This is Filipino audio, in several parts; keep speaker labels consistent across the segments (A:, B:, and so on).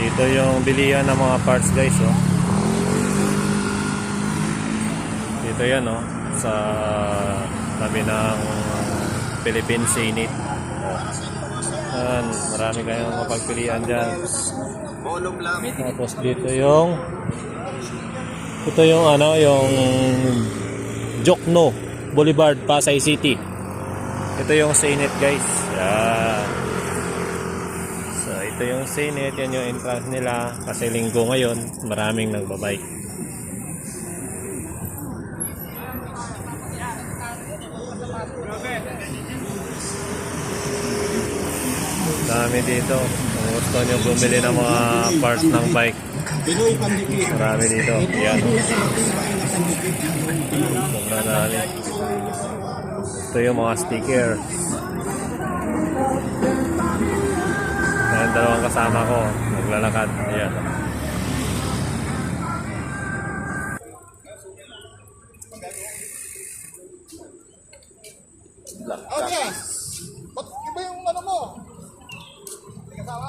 A: Dito yung bilihan ng mga parts guys, oh. Dito yan, oh. Sa tabi ng Philippine Senate. Yan, marami kayong mapagpilian dyan. Tapos dito yung ito yung ano, yung Jokno Boulevard, Pasay City. Ito yung Senate guys. Yan. Ito yung Senate, yan yung entrance nila. Kasi linggo ngayon, maraming nagbabike. Dami dito. Kung gusto nyo bumili ng mga parts ng bike, marami dito. Yan. Sobrang dami. Ito yung mga sticker. Dalawang kasama ko. Naglalakad. Ayan.
B: Okay. Ba't iba yung ano mo? May kasama?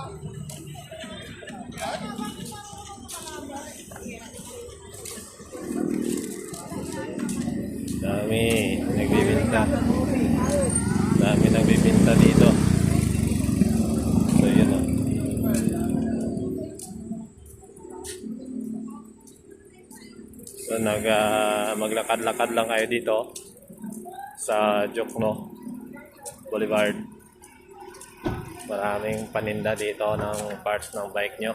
A: Dami. So, nag, ah, maglakad-lakad lang kayo dito sa Jokno Boulevard. Maraming paninda dito ng parts ng bike nyo.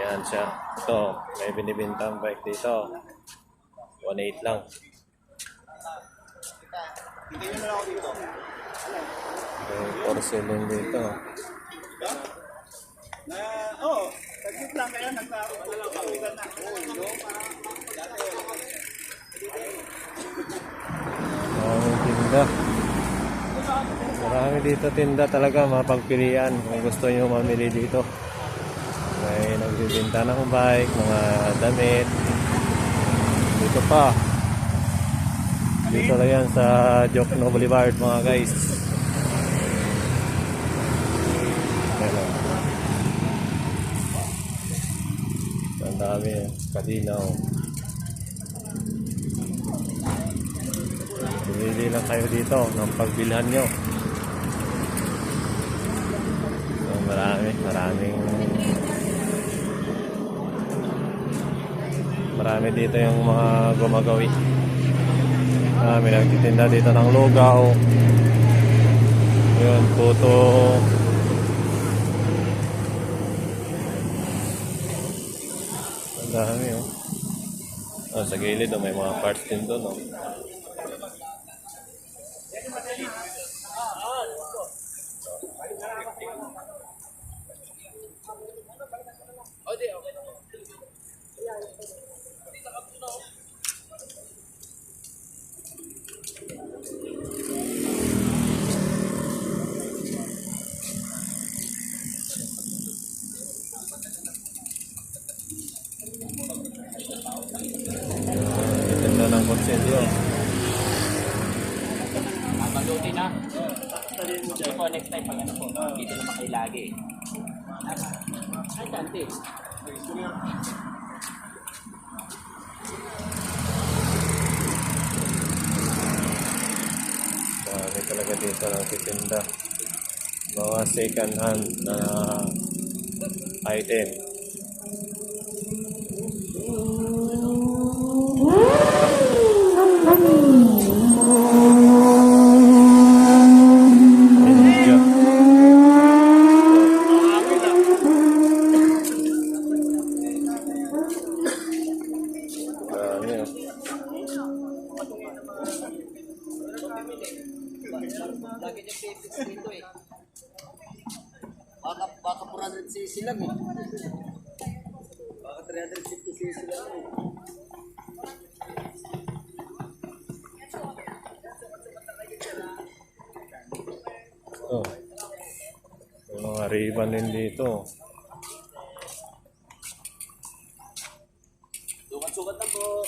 A: Yan siya. Ito, may binibintang bike dito. 1.8 lang. May porcelain dito.
B: Na, oo. Taglit lang kaya nagpapawilan na.
A: Maraming tinda. Marami dito tinda talaga, mapagpilian kung gusto nyo mamili dito. May nagbibinta ng bike, mga damit. Dito pa. Dito lang yan sa Jokno Boulevard mga guys. Ayan dami, kadinaw. Pumili lang kayo dito ng pagbilhan nyo. So, marami, maraming marami dito yung mga gumagawi. Marami nagtitinda dito ng lugaw. Yun, puto. Dami oh. Oh, sa gilid oh, may mga parts din doon oh. Tinda
C: po, next time pag ano po, dito naman kayo lagi. Ay, dante.
A: Dami talaga dito ng titinda. Mga second hand na item. India.
C: Lagi niya pipis dito eh. Baka, baka 400 cc lang eh. Baka 350 cc lang eh.
A: Oh. Mga ribbon din dito. Sukat-sukat na po.